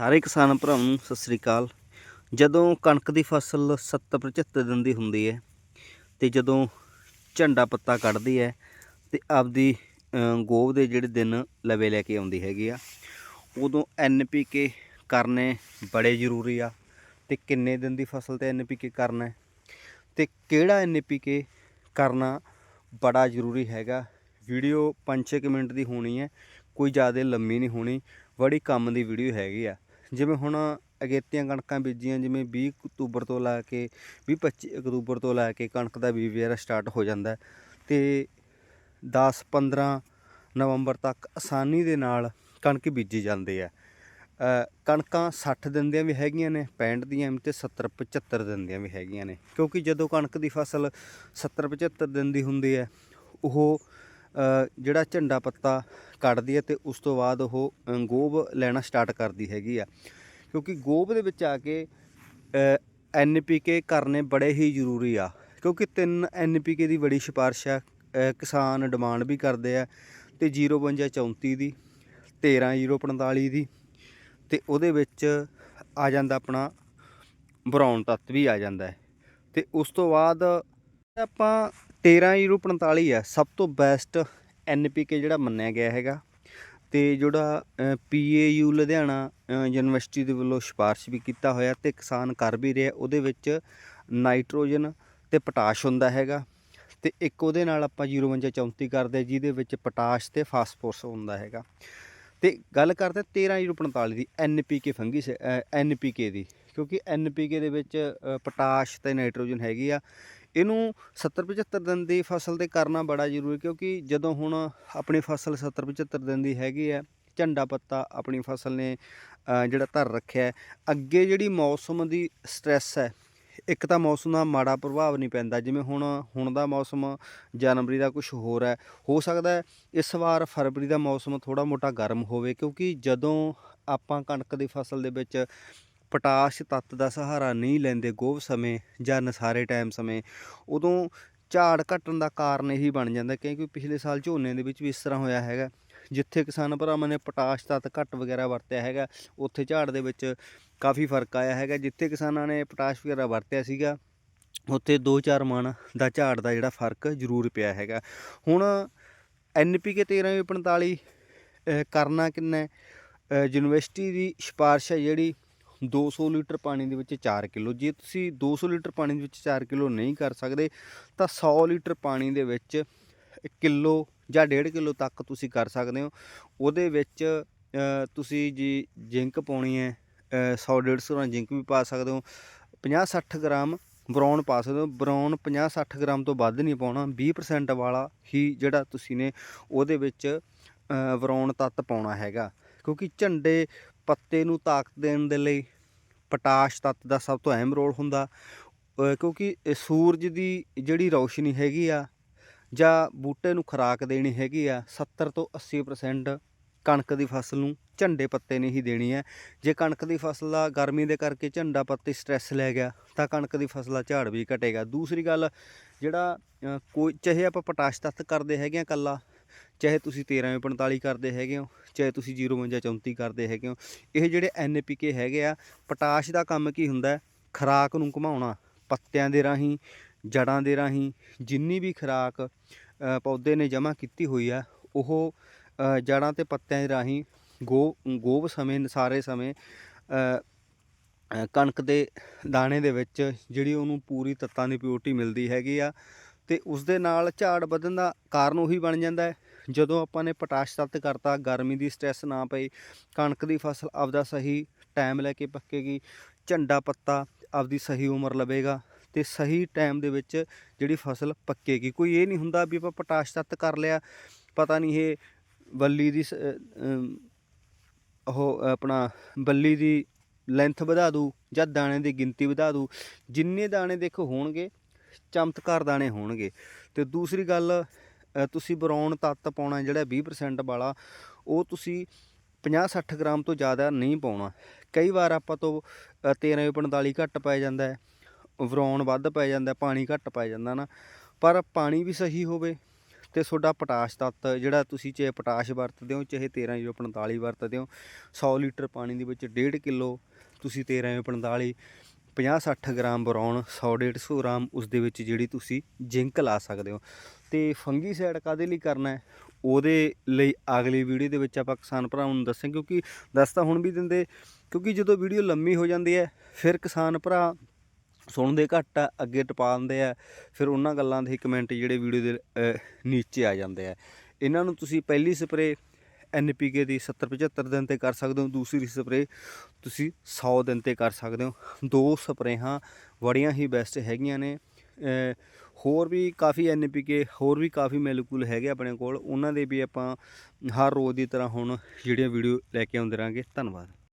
ਸਾਰੇ ਕਿਸਾਨ ਭਰਾਵਾਂ ਨੂੰ ਸਤਿ ਸ੍ਰੀ ਅਕਾਲ। ਜਦੋਂ ਕਣਕ ਦੀ ਫਸਲ 70 75 ਦਿਨ ਦੀ ਹੁੰਦੀ ਹੈ ਤੇ ਜਦੋਂ ਝੰਡਾ ਪੱਤਾ ਕੱਢਦੀ ਹੈ ਤੇ ਆਪਦੀ ਅ, ਗੋਭ ਦੇ ਜਿਹੜੇ ਦਿਨ ਲਵੇ ਲੈ ਕੇ ਆਉਂਦੀ ਹੈਗੀ ਆ ਉਦੋਂ ਐਨਪੀਕੇ ਕਰਨੇ ਬੜੇ ਜ਼ਰੂਰੀ ਆ। ਤੇ ਕਿੰਨੇ ਦਿਨ ਦੀ ਫਸਲ ਤੇ ਐਨਪੀਕੇ ਕਰਨਾ ਹੈ? ਤੇ ਕਿਹੜਾ ਐਨਪੀਕੇ ਕਰਨਾ ਬੜਾ ਜ਼ਰੂਰੀ ਹੈਗਾ? ਵੀਡੀਓ 5-6 ਮਿੰਟ ਦੀ ਹੋਣੀ ਹੈ ਕੋਈ ਜ਼ਿਆਦਾ ਲੰਮੀ ਨਹੀਂ ਹੋਣੀ ਬੜੀ ਕੰਮ ਦੀ ਵੀਡੀਓ ਹੈਗੀ ਆ। ਜਿਵੇਂ ਹੁਣ ਅਗੇਤੀਆਂ ਕਣਕਾਂ ਬੀਜੀਆਂ, ਜਿਵੇਂ 20 ਅਕਤੂਬਰ ਤੋਂ ਲਾ ਕੇ 20 25 ਅਕਤੂਬਰ ਤੋਂ ਲਾ ਕੇ ਕਣਕ ਦਾ ਬੀਜ ਵਗੈਰਾ ਸਟਾਰਟ ਹੋ ਜਾਂਦਾ ਹੈ। ਤੇ 10 15 ਨਵੰਬਰ ਤੱਕ ਆਸਾਨੀ ਦੇ ਨਾਲ ਕਣਕ ਬੀਜੀ ਜਾਂਦੀ ਹੈ। ਕਣਕਾਂ 60 ਦਿਨ ਦੀਆਂ ਵੀ ਹੈਗੀਆਂ ਨੇ 65 ਦੀਆਂ ਵੀ ਤੇ 70 75 ਦਿਨ ਦੀਆਂ ਵੀ ਹੈਗੀਆਂ ਨੇ। ਕਿਉਂਕਿ ਜਦੋਂ ਕਣਕ ਦੀ ਫਸਲ 70 75 ਦਿਨ ਦੀ ਹੁੰਦੀ ਹੈ, ਉਹ ਜਿਹੜਾ ਝੰਡਾ ਪੱਤਾ ਕੱਢਦੀ ਹੈ ਤੇ ਉਸ ਤੋਂ ਬਾਅਦ ਉਹ ਅ, ਗੋਭ ਲੈਣਾ ਸਟਾਰਟ ਕਰਦੀ ਹੈਗੀ ਆ। ਕਿਉਂਕਿ ਗੋਭ ਦੇ ਵਿੱਚ ਆ ਕੇ ਐਨਪੀਕੇ ਕਰਨੇ ਬੜੇ ਹੀ ਜ਼ਰੂਰੀ ਆ। ਕਿਉਂਕਿ ਤਿੰਨ ਐਨਪੀਕੇ ਦੀ ਬੜੀ ਸਿਫਾਰਿਸ਼ ਆ ਕਿਸਾਨ ਡਿਮਾਂਡ ਵੀ ਕਰਦੇ ਆ ਤੇ 052 34 ਦੀ 13045 ਦੀ ਤੇ ਉਹਦੇ ਵਿੱਚ ਆ ਜਾਂਦਾ ਆਪਣਾ ਬਰਾਊਨ ਤੱਤ ਵੀ ਆ ਜਾਂਦਾ ਹੈ। ਤੇ ਉਸ ਤੋਂ ਬਾਅਦ ਆਪਾਂ 13045 ਆ ਸਭ ਤੋਂ ਬੈਸਟ ਐਨਪੀਕੇ ਜਿਹੜਾ ਮੰਨਿਆ ਗਿਆ ਹੈਗਾ। ਤੇ ਜਿਹੜਾ ਪੀਏਯੂ ਲੁਧਿਆਣਾ ਯੂਨੀਵਰਸਿਟੀ ਦੇ ਵੱਲੋਂ ਸਿਫਾਰਿਸ਼ ਵੀ ਕੀਤਾ ਹੋਇਆ ਤੇ ਕਿਸਾਨ ਕਰ ਵੀ ਰਿਹਾ ਉਹਦੇ ਵਿੱਚ ਨਾਈਟ੍ਰੋਜਨ ਤੇ ਪੋਟਾਸ਼ ਹੁੰਦਾ ਹੈਗਾ। ਤੇ ਇੱਕ ਉਹਦੇ ਨਾਲ ਆਪਾਂ 052 34 ਕਰਦੇ ਜਿਹਦੇ ਵਿੱਚ ਪੋਟਾਸ਼ ਤੇ ਫਾਸਫੋਰਸ ਹੁੰਦਾ ਹੈਗਾ। ਤੇ ਗੱਲ ਕਰਦੇ 13045 ਦੀ ਐਨਪੀਕੇ ਫੰਗੀ ਐਨਪੀਕੇ ਦੀ ਕਿਉਂਕਿ ਐਨਪੀਕੇ ਦੇ ਵਿੱਚ ਅ, ਪੋਟਾਸ਼ ਤੇ ਨਾਈਟ੍ਰੋਜਨ ਹੈਗੀ ਆ। ਇਹਨੂੰ 70 75 ਦਿਨ ਦੀ ਫਸਲ ਤੇ ਕਰਨਾ ਬੜਾ ਜ਼ਰੂਰੀ ਕਿਉਂਕਿ ਜਦੋਂ ਹੁਣ ਆਪਣੀ ਫਸਲ 70 75 ਦਿਨ ਦੀ ਹੈਗੀ ਹੈ, ਝੰਡਾ ਪੱਤਾ ਆਪਣੀ ਫਸਲ ਨੇ ਜਿਹੜਾ ਧਰ ਰੱਖਿਆ ਅੱਗੇ ਜਿਹੜੀ ਮੌਸਮ ਦੀ ਸਟ੍ਰੈਸ ਹੈ, ਇੱਕ ਤਾਂ ਮੌਸਮ ਦਾ ਮਾੜਾ ਪ੍ਰਭਾਵ ਨਹੀਂ ਪੈਂਦਾ, ਜਿਵੇਂ ਹੁਣ ਹੁਣ ਦਾ ਮੌਸਮ ਜਨਵਰੀ ਦਾ ਕੁਝ ਹੋਰ ਹੈ, ਹੋ ਸਕਦਾ ਹੈ ਇਸ ਵਾਰ ਫਰਵਰੀ ਦਾ ਮੌਸਮ ਥੋੜਾ ਮੋਟਾ ਗਰਮ ਹੋਵੇ, ਕਿਉਂਕਿ ਜਦੋਂ ਆਪਾਂ ਕਣਕ ਦੀ ਫਸਲ ਦੇ ਵਿੱਚ ਪੋਟਾਸ਼ ਤੱਤ ਦਾ ਸਹਾਰਾ ਨਹੀਂ ਲੈਂਦੇ ਗੋਭ ਸਮੇਂ ਜਾਂ ਨਸਾਰੇ ਟਾਈਮ ਸਮੇਂ ਉਦੋਂ ਝਾੜ ਘਟਣ ਦਾ ਕਾਰਨ ਇਹੀ ਬਣ ਜਾਂਦਾ ਕਿਉਂਕਿ ਪਿਛਲੇ ਸਾਲ ਝੋਨੇ ਦੇ ਵਿੱਚ ਵੀ ਇਸ ਤਰ੍ਹਾਂ ਹੋਇਆ ਹੈਗਾ। ਜਿੱਥੇ ਕਿਸਾਨ ਭਰਾਵਾਂ ਨੇ ਪੋਟਾਸ਼ ਤੱਤ ਘੱਟ ਵਗੈਰਾ ਵਰਤਿਆ ਹੈਗਾ ਉੱਥੇ ਝਾੜ ਦੇ ਵਿੱਚ ਕਾਫੀ ਫ਼ਰਕ ਆਇਆ ਹੈਗਾ। ਜਿੱਥੇ ਕਿਸਾਨਾਂ ਨੇ ਪੋਟਾਸ਼ ਵਗੈਰਾ ਵਰਤਿਆ ਸੀਗਾ ਉੱਥੇ 2-4 ਮਣ ਦਾ ਝਾੜ ਦਾ ਜਿਹੜਾ ਫ਼ਰਕ ਜ਼ਰੂਰ ਪਿਆ ਹੈਗਾ। ਹੁਣ ਐਨਪੀਕੇ 1345 ਅਹ, ਕਰਨਾ ਕਿੰਨਾ ਯੂਨੀਵਰਸਿਟੀ ਦੀ ਸਿਫਾਰਿਸ਼ ਹੈ ਜਿਹੜੀ 200 ਲੀਟਰ ਪਾਣੀ ਦੇ ਵਿੱਚ 4 ਕਿਲੋ। ਜੇ ਤੁਸੀਂ 200 ਲੀਟਰ ਪਾਣੀ ਦੇ ਵਿੱਚ 4 ਕਿਲੋ ਨਹੀਂ ਕਰ ਸਕਦੇ ਤਾਂ 100 ਲੀਟਰ ਪਾਣੀ ਦੇ ਵਿੱਚ ਕਿਲੋ ਜਾਂ 1.5 ਕਿਲੋ ਤੱਕ ਤੁਸੀਂ ਕਰ ਸਕਦੇ ਹੋ। ਉਹਦੇ ਵਿੱਚ ਤੁਸੀਂ ਜੀ ਜ਼ਿੰਕ ਪਾਉਣੀ ਹੈ 100 150 ਗ੍ਰਾਮ ਜ਼ਿੰਕ ਵੀ ਪਾ ਸਕਦੇ ਹੋ 50 60 ਗ੍ਰਾਮ ਬਰੌਨ ਪਾ ਸਕਦੇ ਹੋ। ਬਰੌਨ 50 60 ਗ੍ਰਾਮ ਤੋਂ ਵੱਧ ਨਹੀਂ ਪਾਉਣਾ 20% ਵਾਲਾ ਹੀ ਜਿਹੜਾ ਤੁਸੀਂ ਨੇ ਉਹਦੇ ਵਿੱਚ ਅ, ਬਰੌਨ ਤੱਤ ਪਾਉਣਾ ਹੈਗਾ। ਕਿਉਂਕਿ ਝੰਡੇ ਪੱਤੇ ਨੂੰ ਤਾਕਤ ਦੇਣ ਦੇ ਲਈ ਪੋਟਾਸ਼ ਤੱਤ ਦਾ ਸਭ ਤੋਂ ਅਹਿਮ ਰੋਲ ਹੁੰਦਾ। ਕਿਉਂਕਿ ਸੂਰਜ ਦੀ ਜਿਹੜੀ ਰੌਸ਼ਨੀ ਹੈਗੀ ਆ ਜਾਂ ਬੂਟੇ ਨੂੰ ਖੁਰਾਕ ਦੇਣੀ ਹੈਗੀ ਆ 70 ਤੋਂ 80% ਕਣਕ ਦੀ ਫਸਲ ਨੂੰ ਝੰਡੇ ਪੱਤੇ ਨੇ ਹੀ ਦੇਣੀ ਹੈ। ਜੇ ਕਣਕ ਦੀ ਫਸਲ ਦਾ ਗਰਮੀ ਦੇ ਕਰਕੇ ਝੰਡਾ ਪੱਤੇ ਸਟ੍ਰੈਸ ਲੈ ਗਿਆ, ਤਾਂ ਕਣਕ ਦੀ ਫਸਲ ਦਾ ਝਾੜ ਵੀ ਘਟੇਗਾ। ਦੂਸਰੀ ਗੱਲ, ਜਿਹੜਾ ਕੋਈ, ਚਾਹੇ ਆਪਾਂ ਪੋਟਾਸ਼ ਤੱਤ ਕਰਦੇ ਹੈਗੇ ਆ ਕੱਲਾ ਚਾਹੇ ਤੁਸੀਂ 1345 ਕਰਦੇ ਹੈਗੇ ਹੋ ਚਾਹੇ ਤੁਸੀਂ 052 34 ਕਰਦੇ ਹੈਗੇ ਹੋ ਇਹ ਜਿਹੜੇ ਐਨਪੀਕੇ ਹੈਗੇ ਆ ਪੋਟਾਸ਼ ਦਾ ਕੰਮ ਕੀ ਹੁੰਦਾ ਹੈ? ਖੁਰਾਕ ਨੂੰ ਘੁਮਾਉਣਾ ਪੱਤਿਆਂ ਦੇ ਰਾਹੀਂ ਜੜਾਂ ਦੇ ਰਾਹੀਂ ਜਿੰਨੀ ਵੀ ਖੁਰਾਕ ਪੌਦੇ ਨੇ ਜਮ੍ਹਾਂ ਕੀਤੀ ਹੋਈ ਆ ਉਹ ਅ, ਜੜਾਂ ਤੇ ਪੱਤਿਆਂ ਦੇ ਰਾਹੀਂ ਗੋ ਗੋਬ ਸਮੇਂ ਸਾਰੇ ਸਮੇਂ ਕਣਕ ਦੇ ਦਾਣੇ ਦੇ ਵਿੱਚ ਜਿਹੜੀ ਉਹਨੂੰ ਪੂਰੀ ਤੱਤਾਂ ਦੀ ਪਿਓਰਟੀ ਮਿਲਦੀ ਹੈਗੀ ਆ ਤੇ ਉਸ ਦੇ ਨਾਲ ਝਾੜ ਵਧਣ ਦਾ ਕਾਰਨ ਉਹੀ ਬਣ ਜਾਂਦਾ ਹੈ ਜਦੋਂ ਆਪਾਂ ਨੇ ਪਟਾਸ਼ ਤੱਤ ਕਰਤਾ, ਗਰਮੀ ਦੀ ਸਟ੍ਰੈਸ ਨਾ ਪਈ, ਕਣਕ ਦੀ ਫਸਲ ਆਪਦਾ ਸਹੀ ਟਾਈਮ ਲੈ ਕੇ ਪੱਕੇਗੀ, ਝੰਡਾ ਪੱਤਾ ਆਪਦੀ ਸਹੀ ਉਮਰ ਲਵੇਗਾ ਤੇ ਸਹੀ ਟਾਈਮ ਦੇ ਵਿੱਚ ਜਿਹੜੀ ਫਸਲ ਪੱਕੇਗੀ। ਕੋਈ ਇਹ ਨਹੀਂ ਹੁੰਦਾ ਵੀ ਆਪਾਂ ਪਟਾਸ਼ ਤੱਤ ਕਰ ਲਿਆ, ਪਤਾ ਨਹੀਂ ਇਹ ਬੱਲੀ ਦੀ ਸ- ਉਹ ਆਪਣਾ ਬੱਲੀ ਦੀ ਲੈਂਥ ਵਧਾ ਦੂ ਜਾਂ ਦਾਣੇ ਦੀ ਗਿਣਤੀ ਵਧਾ ਦੂ, ਜਿੰਨੇ ਦਾਣੇ ਦੇਖੋ ਹੋਣਗੇ, ਚਮਤਕਾਰ ਦਾਣੇ ਹੋਣਗੇ। ਤੇ ਦੂਸਰੀ ਗੱਲ ਤੁਸੀਂ ਬਰੌਨ ਤੱਤ ਪਾਉਣਾ ਜਿਹੜਾ 20% ਵਾਲਾ, ਉਹ ਤੁਸੀਂ 50-60 ਗ੍ਰਾਮ ਤੋਂ ਜ਼ਿਆਦਾ ਨਹੀਂ ਪਾਉਣਾ। ਕਈ ਵਾਰ ਆਪਾਂ ਤੋਂ 1345 ਘੱਟ ਪੈ ਜਾਂਦਾ ਹੈ, ਬਰੌਨ ਵੱਧ ਪੈ ਜਾਂਦਾ ਪਾਣੀ ਘੱਟ ਪੈ ਜਾਂਦਾ ਨਾ। ਪਰ ਪਾਣੀ ਵੀ ਸਹੀ ਹੋਵੇ ਤੇ ਤੁਹਾਡਾ ਪੋਟਾਸ਼ ਤੱਤ, ਜਿਹੜਾ ਤੁਸੀਂ ਚਾਹੇ ਪੋਟਾਸ਼ ਵਰਤਦੇ ਹੋ, ਚਾਹੇ 1345 ਵਰਤਦੇ ਹੋ 100 ਲੀਟਰ ਪਾਣੀ ਦੇ ਵਿੱਚ 1.5 ਕਿਲੋ ਤੁਸੀਂ 1345 50-60 ਗ੍ਰਾਮ ਬਰੌਨ 100-150 ਗ੍ਰਾਮ ਉਸ ਦੇ ਵਿੱਚ ਜਿਹੜੀ ਤੁਸੀਂ ਜਿੰਕ ਲਾ ਸਕਦੇ ਹੋ। ਤੇ ਫੰਗੀਸਾਈਡ ਕਾਦੇ ਲਈ ਕਰਨਾ ਹੈ? ਉਹਦੇ ਲਈ ਅਗਲੀ ਵੀਡੀਓ ਦੇ ਵਿੱਚ ਆਪਾਂ ਕਿਸਾਨ ਭਰਾਵਾਂ ਨੂੰ ਦੱਸਾਂ ਕਿਉਂਕਿ ਦੱਸ ਤਾਂ ਹੁਣ ਵੀ ਦਿੰਦੇ, ਕਿਉਂਕਿ ਜਦੋਂ ਵੀਡੀਓ ਲੰਮੀ ਹੋ ਜਾਂਦੀ ਹੈ, ਫਿਰ ਕਿਸਾਨ ਭਰਾ ਸੁਣਦੇ ਘੱਟ ਆ, ਅੱਗੇ ਟਪਾ ਦਿੰਦੇ ਆ, ਫਿਰ ਉਹਨਾਂ ਗੱਲਾਂ ਦੇ ਕਮੈਂਟ ਜਿਹੜੇ ਵੀਡੀਓ ਦੇ ਨੀਚੇ ਆ ਜਾਂਦੇ ਆ। ਇਹਨਾਂ ਨੂੰ ਤੁਸੀਂ ਪਹਿਲੀ ਸਪਰੇ ਐਨਪੀਕੇ ਦੀ 70 75 ਦਿਨ ਤੇ ਕਰ ਸਕਦੇ ਹੋ, ਦੂਸਰੀ ਸਪਰੇ ਤੁਸੀਂ 100 ਦਿਨ ਤੇ ਕਰ ਸਕਦੇ ਹੋ। ਦੋ ਸਪਰੇਹਾਂ ਬੜੀਆਂ ਹੀ ਬੈਸਟ ਹੈਗੀਆਂ ਨੇ। ਹੋਰ ਵੀ ਕਾਫੀ ਐਨਪੀਕੇ ਹੋਰ ਵੀ ਕਾਫੀ ਮੈਲੀਕੂਲ ਹੈਗੇ ਆਪਣੇ ਕੋਲ। ਉਹਨਾਂ ਦੇ ਵੀ ਆਪਾਂ ਹਰ ਰੋਜ਼ ਦੀ ਤਰ੍ਹਾਂ ਹੁਣ ਜਿਹੜੀਆਂ ਵੀਡੀਓ ਲੈ ਕੇ ਆਉਂਦੇ ਰਾਂਗੇ ਧੰਨਵਾਦ।